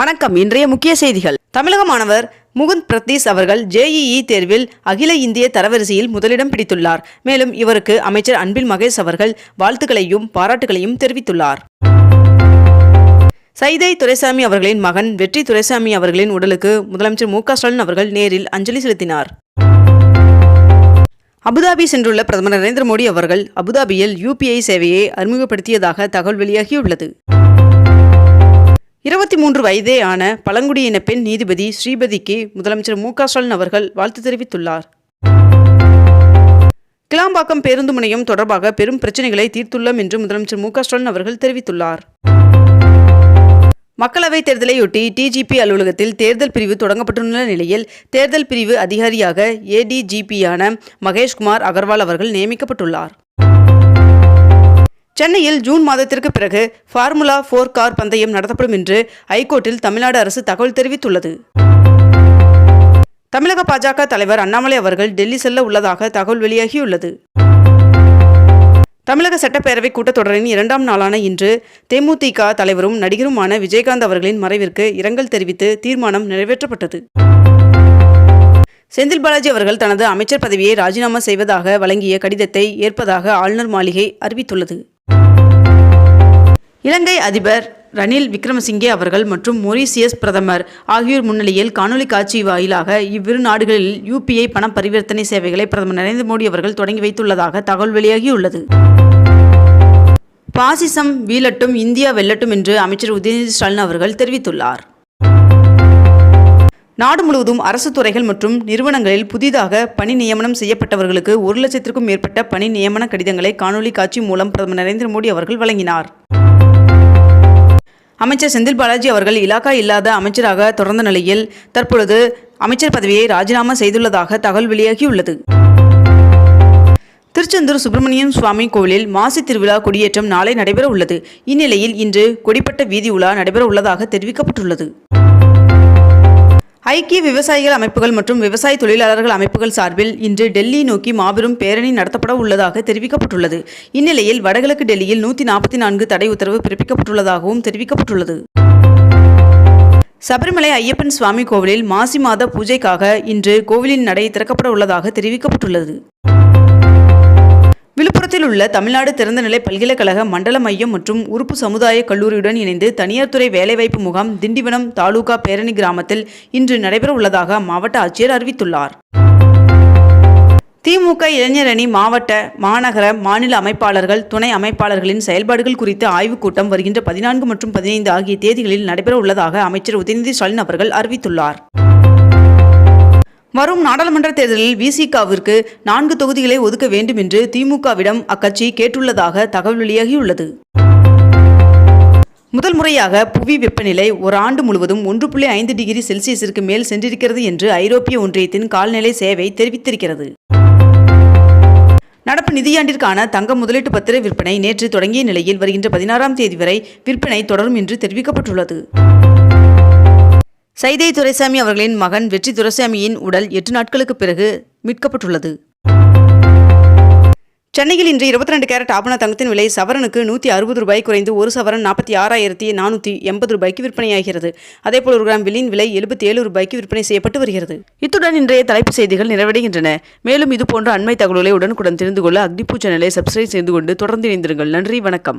வணக்கம். இன்றைய முக்கிய செய்திகள். தமிழக மாணவர் முகுந்த் பிரதீஷ் அவர்கள் ஜேஇஇ தேர்வில் அகில இந்திய தரவரிசையில் முதலிடம் பிடித்துள்ளார். மேலும் இவருக்கு அமைச்சர் அன்பில் மகேஷ் அவர்கள் வாழ்த்துக்களையும் பாராட்டுகளையும் தெரிவித்துள்ளார். சைதை துரைசாமி அவர்களின் மகன் வெற்றி துரைசாமி அவர்களின் உடலுக்கு முதலமைச்சர் மு ஸ்டாலின் அவர்கள் நேரில் அஞ்சலி செலுத்தினார். அபுதாபி சென்றுள்ள பிரதமர் நரேந்திர மோடி அவர்கள் அபுதாபியில் யூபிஐ சேவையை அறிமுகப்படுத்தியதாக தகவல் வெளியாகியுள்ளது. இருபத்தி மூன்று வயதே ஆன பழங்குடியின பெண் நீதிபதி ஸ்ரீபதிக்கு முதலமைச்சர் மு ஸ்டாலின் அவர்கள் வாழ்த்து தெரிவித்துள்ளார். கிளாம்பாக்கம் பேருந்து முனையம் தொடர்பாக பெரும் பிரச்சனைகளை தீர்த்துள்ளோம் என்று முதலமைச்சர் மு ஸ்டாலின் அவர்கள் தெரிவித்துள்ளார். மக்களவைத் தேர்தலையொட்டி டிஜிபி அலுவலகத்தில் தேர்தல் பிரிவு தொடங்கப்பட்டுள்ள நிலையில் தேர்தல் பிரிவு அதிகாரியாக ஏடிஜிபியான மகேஷ்குமார் அகர்வால் அவர்கள் நியமிக்கப்பட்டுள்ளார். சென்னையில் ஜூன் மாதத்திற்கு பிறகு ஃபார்முலா ஃபோர் கார் பந்தயம் நடத்தப்படும் என்று ஐகோர்ட்டில் தமிழ்நாடு அரசு தகவல் தெரிவித்துள்ளது. தமிழக பாஜக தலைவர் அண்ணாமலை அவர்கள் டெல்லி செல்ல உள்ளதாக தகவல் வெளியாகியுள்ளது. தமிழக சட்டப்பேரவை கூட்டத்தொடரின் இரண்டாம் நாளான இன்று தேமுதிக தலைவரும் நடிகருமான விஜயகாந்த் அவர்களின் மறைவிற்கு இரங்கல் தெரிவித்து தீர்மானம் நிறைவேற்றப்பட்டது. செந்தில் பாலாஜி அவர்கள் தனது அமைச்சர் பதவியை ராஜினாமா செய்வதாக வழங்கிய கடிதத்தை ஏற்பதாக ஆளுநர் மாளிகை அறிவித்துள்ளது. இலங்கை அதிபர் ரணில் விக்ரமசிங்கே அவர்கள் மற்றும் மொரீசியஸ் பிரதமர் ஆகியோர் முன்னிலையில் காணொலி காட்சி வாயிலாக இவ்விரு நாடுகளில் யூபிஐ பண பரிவர்த்தனை சேவைகளை பிரதமர் நரேந்திர மோடி அவர்கள் தொடங்கி வைத்துள்ளதாக தகவல் வெளியாகியுள்ளது. பாசிசம் வீழட்டும் இந்தியா வெல்லட்டும் என்று அமைச்சர் உதயநிதி ஸ்டாலின் அவர்கள் தெரிவித்துள்ளார். நாடு முழுவதும் அரசு துறைகள் மற்றும் நிறுவனங்களில் புதிதாக பணி நியமனம் செய்யப்பட்டவர்களுக்கு ஒரு லட்சத்திற்கும் மேற்பட்ட பணி நியமன கடிதங்களை காணொலி காட்சி மூலம் பிரதமர் நரேந்திர மோடி அவர்கள் வழங்கினார். அமைச்சர் செந்தில் பாலாஜி அவர்கள் இலாக்கா இல்லாத அமைச்சராக தொடர்ந்த நிலையில் தற்பொழுது அமைச்சர் பதவியை ராஜினாமா செய்துள்ளதாக தகவல் வெளியாகியுள்ளது. திருச்செந்தூர் சுப்பிரமணியன் சுவாமி கோவிலில் மாசி திருவிழா கொடியேற்றம் நாளை நடைபெற உள்ளது இந்நிலையில் இன்று கொடிப்பட்ட வீதி உலா நடைபெற உள்ளதாக தெரிவிக்கப்பட்டுள்ளது. ஐக்கிய விவசாயிகள் அமைப்புகள் மற்றும் விவசாய தொழிலாளர்கள் அமைப்புகள் சார்பில் இன்று டெல்லி நோக்கி மாபெரும் பேரணி நடத்தப்பட உள்ளதாக தெரிவிக்கப்பட்டுள்ளது. இந்நிலையில் வடகிழக்கு டெல்லியில் நூற்றி நாற்பத்தி நான்கு தடை உத்தரவு பிறப்பிக்கப்பட்டுள்ளதாகவும் தெரிவிக்கப்பட்டுள்ளது. சபரிமலை ஐயப்பன் சுவாமி கோவிலில் மாசி மாத பூஜைக்காக இன்று கோவிலின் நடை திறக்கப்பட உள்ளதாக தெரிவிக்கப்பட்டுள்ளது. விழுப்புரத்தில் உள்ள தமிழ்நாடு திறந்தநிலை பல்கலைக்கழக மண்டல மையம் மற்றும் உறுப்பு சமுதாய கல்லூரியுடன் இணைந்து தனியார் துறை வேலைவாய்ப்பு முகாம் திண்டிவனம் தாலுகா பேரணி கிராமத்தில் இன்று நடைபெற உள்ளதாக மாவட்ட ஆட்சியர் அறிவித்துள்ளார். திமுக இளைஞரணி மாவட்ட மாநகர மாநில அமைப்பாளர்கள் துணை அமைப்பாளர்களின் செயல்பாடுகள் குறித்த ஆய்வுக் கூட்டம் வருகின்ற பதினான்கு மற்றும் பதினைந்து ஆகிய தேதிகளில் நடைபெற உள்ளதாக அமைச்சர் உதயநிதி ஸ்டாலின் அவர்கள் அறிவித்துள்ளார். வரும் நாடாளுமன்ற தேர்தலில் விசிகாவிற்கு நான்கு தொகுதிகளை ஒதுக்க வேண்டும் என்று திமுகவிடம் அக்கட்சி கேட்டுள்ளதாக தகவல் வெளியாகியுள்ளது. முதல் முறையாக புவி வெப்பநிலை ஒரு ஆண்டு முழுவதும் ஒன்று புள்ளி ஐந்து டிகிரி செல்சியஸிற்கு மேல் சென்றிருக்கிறது என்று ஐரோப்பிய ஒன்றியத்தின் கால்நிலை சேவை தெரிவித்திருக்கிறது. நடப்பு நிதியாண்டிற்கான தங்க முதலீட்டு பத்திர விற்பனை நேற்று தொடங்கிய நிலையில் வருகின்ற பதினாறாம் தேதி வரை விற்பனை தொடரும் என்று தெரிவிக்கப்பட்டுள்ளது. சைதை துரைசாமி அவர்களின் மகன் வெற்றி துரைசாமியின் உடல் எட்டு நாட்களுக்கு பிறகு மீட்கப்பட்டுள்ளது. சென்னையில் இன்று இருபத்தி ரெண்டு கேரட் ஆபண தங்கத்தின் விலை சவரனுக்கு நூற்றி அறுபது ரூபாய் குறைந்து ஒரு சவரன் நாற்பத்தி ஆறாயிரத்தி நானூற்றி எண்பது ரூபாய்க்கு விற்பனையாகிறது. அதேபோல் ஒரு கிராம் வில்லின் விலை எழுபத்தி ஏழு ரூபாய்க்கு விற்பனை செய்யப்பட்டு வருகிறது. இத்துடன் இன்றைய தலைப்பு செய்திகள் நிறைவடைகின்றன. மேலும் இதுபோன்ற அண்மை தகவல்களை உடனுக்குடன் தெரிந்து கொள்ள அக்னிபூ சேனலை சப்ஸ்கிரைப் செய்து கொண்டு தொடர்ந்து இணைந்திருங்கள். நன்றி வணக்கம்.